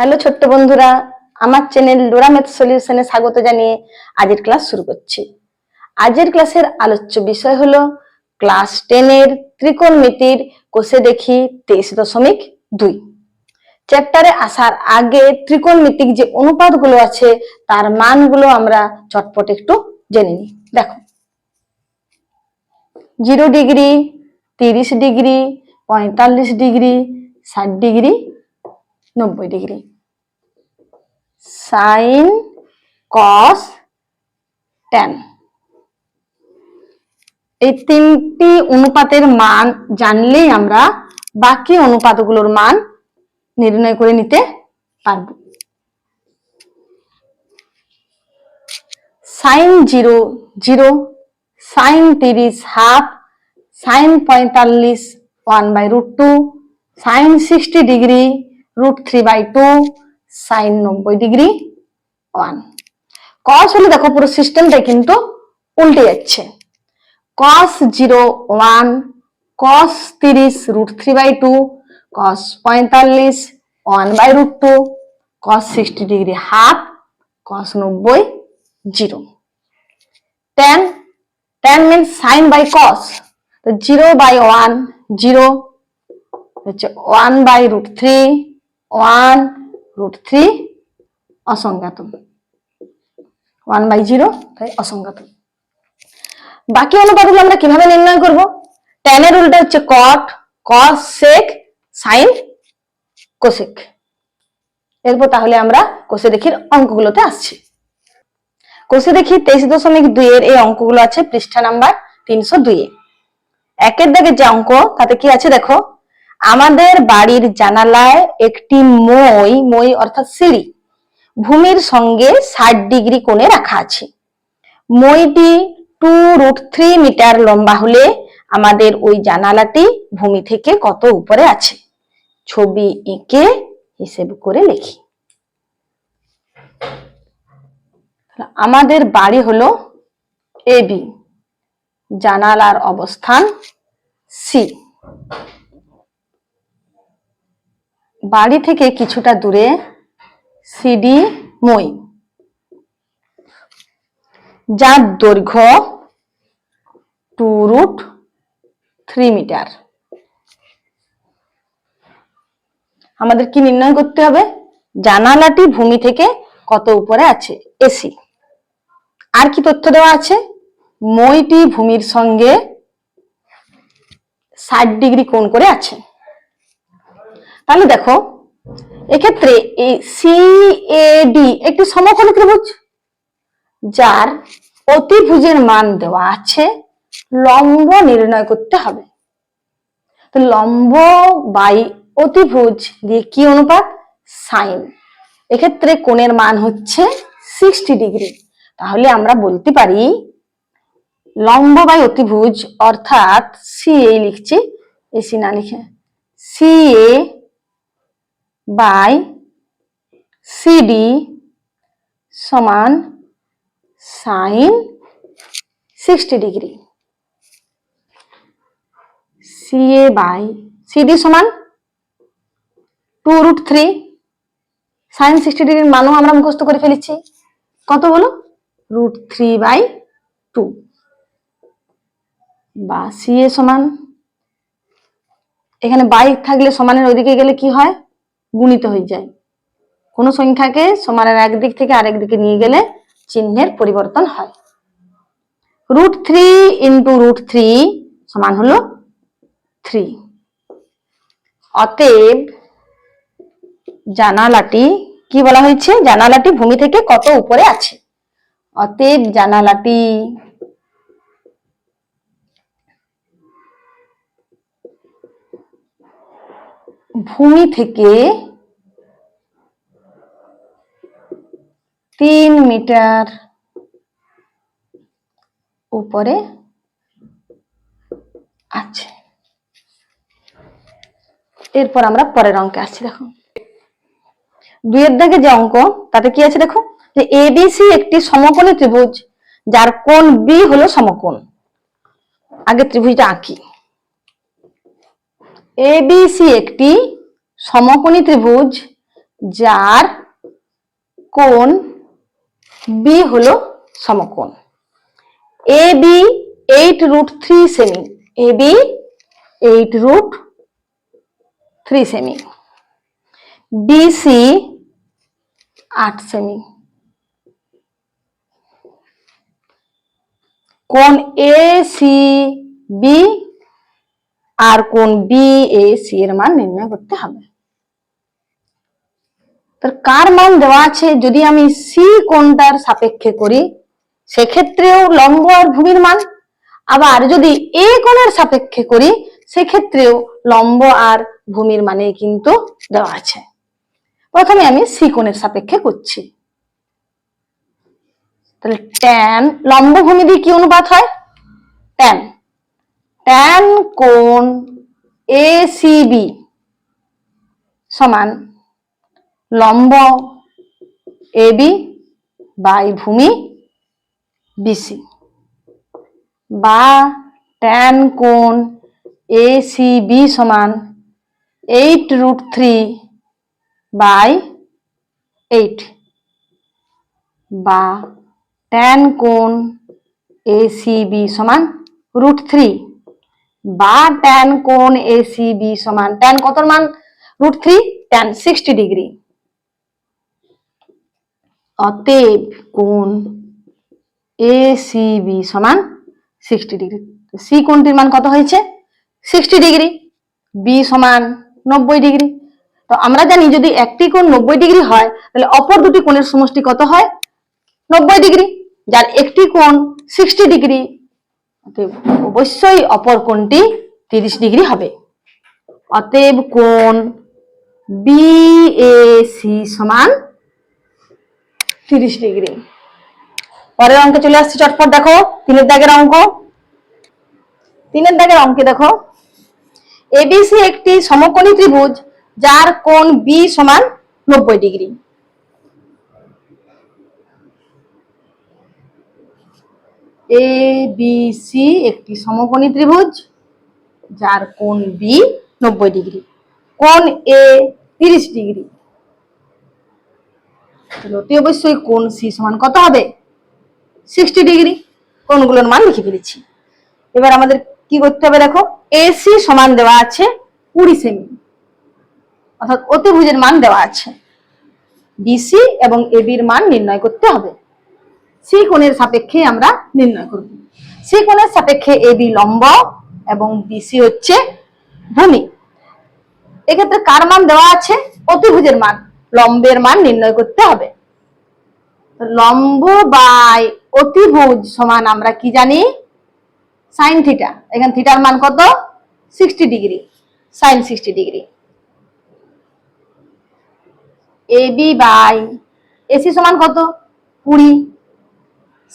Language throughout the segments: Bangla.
হ্যালো ছোট্ট বন্ধুরা, আমার চ্যানেল ডোরা ম্যাথ সলিউশনে স্বাগত জানিয়ে আজের ক্লাস শুরু করছি। আজের ক্লাসের আলোচ্য বিষয় হলো, ক্লাস টেনের ত্রিকোণমিতির কোষে দেখি তেইশ দশমিক দুই। চ্যাপ্টারে আসার আগে ত্রিকোণমিতিক যে অনুপাতগুলো আছে, তার মানগুলো আমরা চটপট একটু জেনে নিই। দেখো, জিরো ডিগ্রি, তিরিশ ডিগ্রি, পঁয়তাল্লিশ ডিগ্রি, ষাট ডিগ্রি, নব্বই ডিগ্রি। সাইন কস ট্যান এই তিনটি অনুপাতের মান জানলেই আমরা বাকি অনুপাতগুলোর মান নির্ণয় করে নিতে পারব। সাইন জিরো জিরো সাইন তিরিশ হাফ সাইন পঁয়তাল্লিশ one by root two sine sixty degree root three by two sine নব্বই ডিগ্রি ওয়ান। কস হলে দেখো পুরো সিস্টেমটা কিন্তু উল্টে যাচ্ছে। কস জিরো ওয়ান কস তিরিশ root three by two cos পঁয়তাল্লিশ one by root two cos sixty degree half cos নব্বই zero tan tan means sine by cos তো জিরো বাই ওয়ান জিরো হচ্ছে one by root three one root three অসংজ্ঞাত। One by zero তাই অসংজ্ঞাত। বাকি অনুপাতগুলো আমরা কীভাবে নির্ণয় করব? টেনের উল্টা হচ্ছে কট কস সেক সাইন কোসেক এরপর তাহলে আমরা কোষে দেখির অঙ্কগুলোতে আসছি। কোষে দেখি তেইশ দশমিক দুই এর এই অঙ্কগুলো আছে পৃষ্ঠা নাম্বার তিনশো দুইয়ে একের দাগের যে অঙ্ক, তাতে কি আছে দেখো? আমাদের বাড়ির জানালায় একটি মই মই অর্থাৎ সিঁড়ি, ভূমির সঙ্গে ষাট ডিগ্রি কোণে রাখা আছে। মইটি টু রুট থ্রি মিটার লম্বা হলে আমাদের ওই জানালাটি ভূমি থেকে কত উপরে আছে? ছবি এঁকে হিসেব করে লিখি। আমাদের বাড়ি হলো এ বি, জানালার অবস্থান সি। বাড়ি থেকে কিছুটা দূরে সিডি মই। যার দৈর্ঘ্য টু রুট থ্রি মিটার। আমাদের কি নির্ণয় করতে হবে? জানালাটি ভূমি থেকে কত উপরে আছে? এসি আর কি তথ্য দেওয়া আছে? মইটি ভূমির সঙ্গে ষাট ডিগ্রি কোণ করে আছে। তাহলে দেখো, এক্ষেত্রে এই সিএডি একটি সমকোণী ত্রিভুজ, যার অতিভুজের মান দেওয়া আছে লম্ব নির্ণয় করতে হবে। তো লম্ব বাই অতিভুজ দিয়ে কি অনুপাত? সাইন। এক্ষেত্রে কোণের মান হচ্ছে সিক্সটি ডিগ্রি। তাহলে আমরা বলতে পারি, লম্ব বাই অতিভুজ, অর্থাৎ সি এ লিখছি এসি না লিখে সি এ বাই সিডি সমান sine sixty degree. CA by CD সমান two root three. Sine sixty ডিগ্রির মানও আমরা মুখস্থ করে ফেলেছি। কত হলো? Root three by two. বা সিএ সমান। এখানে বাই থাকলে সমানের ওইদিকে গেলে কি হয়? গুণিত হয়ে যায়। কোন সংখ্যাকে সমানের একদিক থেকে আরেক দিকে নিয়ে গেলে চিহ্নের পরিবর্তন হয়। Root three into root three সমান হলো থ্রি। অতএব জানালাটি, কি বলা হয়েছে? জানালাটি ভূমি থেকে কত উপরে আছে? অতএব জানালাটি ভূমি থেকে তিন মিটার উপরে আছে। এরপর আমরা পরের অঙ্কে আসছি, দেখো। দুইয়ের দাগে যে অঙ্ক, তাতে কি আছে দেখো? যে এবিসি একটি সমকোণী ত্রিভুজ, যার কোণ বি হলো সমকোণ। আগে ত্রিভুজটা আঁকি। এবিসি একটি সমকোণী ত্রিভুজ যার কোণ বি হলো সমকোণ। A B eight root three semi. A B eight root three semi. BC আট সেমি। কোণ এ সি বি আর কোন বি এ সি এর মান নির্ণয় করতে হবে। তার কার মান দেওয়া আছে? যদি আমি সি কোণটার সাপেক্ষে করি, সেক্ষেত্রেও লম্ব আর ভূমির মান। আবার যদি এ কোণের সাপেক্ষে করি, সেক্ষেত্রেও লম্ব আর ভূমির মানে কিন্তু দেওয়া আছে। প্রথমে আমি সি কোণের সাপেক্ষে করছি। তাহলে ট্যান লম্ব ভূমি দিয়ে কি অনুপাত হয়? ট্যান ট্যান কোণ এ সমান লম্ব এ বি বাই ভূমি বিসি বা ট্যান কোণ এ সমান eight root three by eight বা ট্যান কোণ এ সমান রুট থ্রি বা ট্যান কোণ এ সি বি সমান ট্যান কতর মান? Root three tan sixty degree অতএব কোণ এ সি বি সমান সিক্সটি ডিগ্রি সি কোণটির মান কত হয়েছে? সিক্সটি ডিগ্রি বি সমান নব্বই ডিগ্রি তো আমরা জানি যদি একটি কোণ নব্বই ডিগ্রি হয়, তাহলে অপর দুটি কোণের সমষ্টি কত হয়? নব্বই ডিগ্রি যার একটি কোণ সিক্সটি ডিগ্রি অবশ্যই অপর কোণটি তিরিশ ডিগ্রি হবে। অতএব কোণ বিএসি সমান তিরিশ ডিগ্রি। পরের অঙ্কে চলে আসছে চটপট, দেখো, তিনের দাগের অঙ্ক। তিনের দাগের অঙ্কে দেখো। এবিসি একটি সমকোণী ত্রিভুজ, যার কোণ বি সমান নব্বই ডিগ্রি। এ বি সি একটি সমকোণী ত্রিভুজ, যার কোণ বি নব্বই ডিগ্রি। কোণ এ তিরিশ ডিগ্রি। অতি অবশ্যই কোণ সি সমান কত হবে? Sixty degree. কোণগুলোর মান লিখে ফেলেছি। এবার আমাদের কি করতে হবে দেখো? এসি সমান দেওয়া আছে কুড়ি সেমি। অর্থাৎ অতিভুজের মান দেওয়া আছে। বিসি এবং এবির মান নির্ণয় করতে হবে। সি কোণের সাপেক্ষে আমরা নির্ণয় করব। সি কোণের সাপেক্ষে এবি লম্ব এবং বিসি হচ্ছে ভূমি। এক্ষেত্রে কার মান দেওয়া আছে? অতিভুজের মান। লম্বের মান নির্ণয় করতে হবে। লম্ব বাই অতিভুজ সমান আমরা কি জানি? Sine theta. এখানে থিটার মান কত? Sixty degree. Sine sixty degree. AB by AC সমান কত? কুড়ি।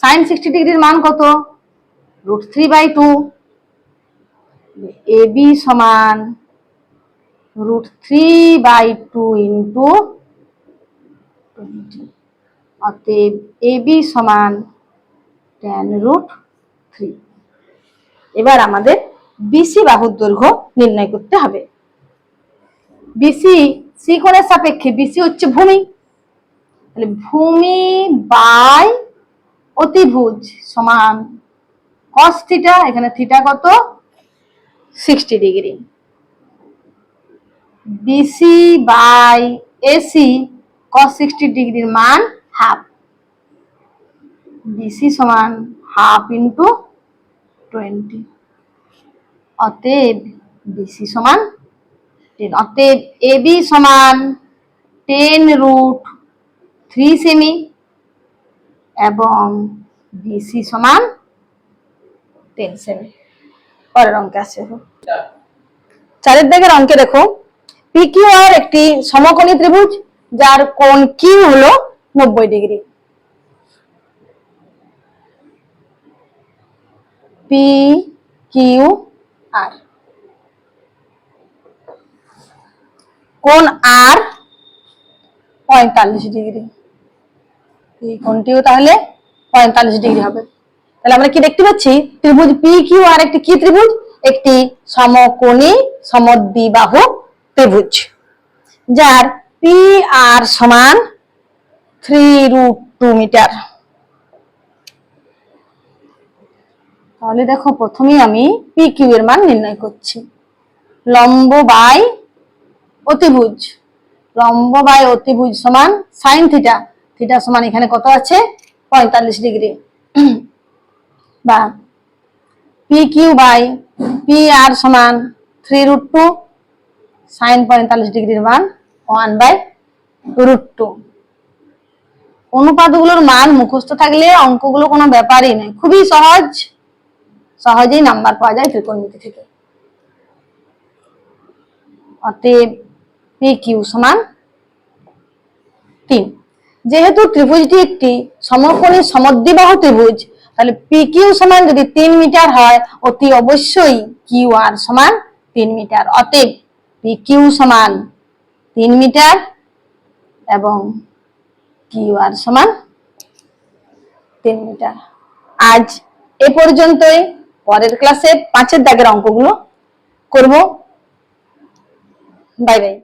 সাইন সিক্সটি ডিগ্রির মান কত? Root three by two A B সমান root three by two into অতএব এবি সমান টেন রুট থ্রি এবার আমাদের বিসি বাহুর দৈর্ঘ্য নির্ণয় করতে হবে। বিসি সি কোণের সাপেক্ষে বিসি হচ্ছে ভূমি। ভূমি বাই অতিভুজ সমান কস থিটা এখানে থিটা কত? Sixty degree BC by AC cos sixty ডিগ্রির মান হাফ বিসি সমান হাফ ইন্টু টোয়েন্টি অতএব বিসি সমান টেন অতএব এবি সমান টেন রুট থ্রি সেমি এবং বিসি সমান তিন সেমি পরের অঙ্কে আছে। চারের দিকের অঙ্কে দেখো পিকিউ আর একটি সমকোণী ত্রিভুজ, যার কোণ কিউ হলো নব্বই ডিগ্রি। পি কিউ আর কোণ আর পঁয়তাল্লিশ ডিগ্রি। এই কোণটিও তাহলে পঁয়তাল্লিশ ডিগ্রি হবে। তাহলে আমরা কি দেখতে পাচ্ছি? ত্রিভুজ পি কিউ আর একটি কি ত্রিভুজ? একটি সমকোণী সমদ্বিবাহু ত্রিভুজ, যার পি আর সমান থ্রি রুট টু মিটার তাহলে দেখো, প্রথমেই আমি পি কিউ এর মান নির্ণয় করছি। লম্ব বাই অতিভুজ। লম্ব বাই অতিভুজ সমান সাইন থিটা থিটা সমান এখানে কত আছে? পঁয়তাল্লিশ ডিগ্রি। বা P Q by P R সমান থ্রি রুট টু সাইন পঁয়তাল্লিশ ডিগ্রির মান ওয়ান বাই রুট টু অনুপাতগুলোর মান মুখস্থ থাকলে অঙ্কগুলো কোনো ব্যাপারই নয় খুবই সহজ। সহজেই নাম্বার পাওয়া যায় ত্রিকোণমিতি থেকে। অতএব পি কিউ সমান তিন। যেহেতু ত্রিভুজটি একটি সমকোণী সমদ্বিবাহ ত্রিভুজ, তাহলে পি কিউ সমান যদি তিন মিটার হয়, অতি অবশ্যই কিউ আর সমান তিন মিটার। অতএব পি কিউ সমান তিন মিটার এবং কিউ আর সমান তিন মিটার। আজ এ পর্যন্তই। পরের ক্লাসে পাঁচের দাগের অঙ্কগুলো করব। Bye bye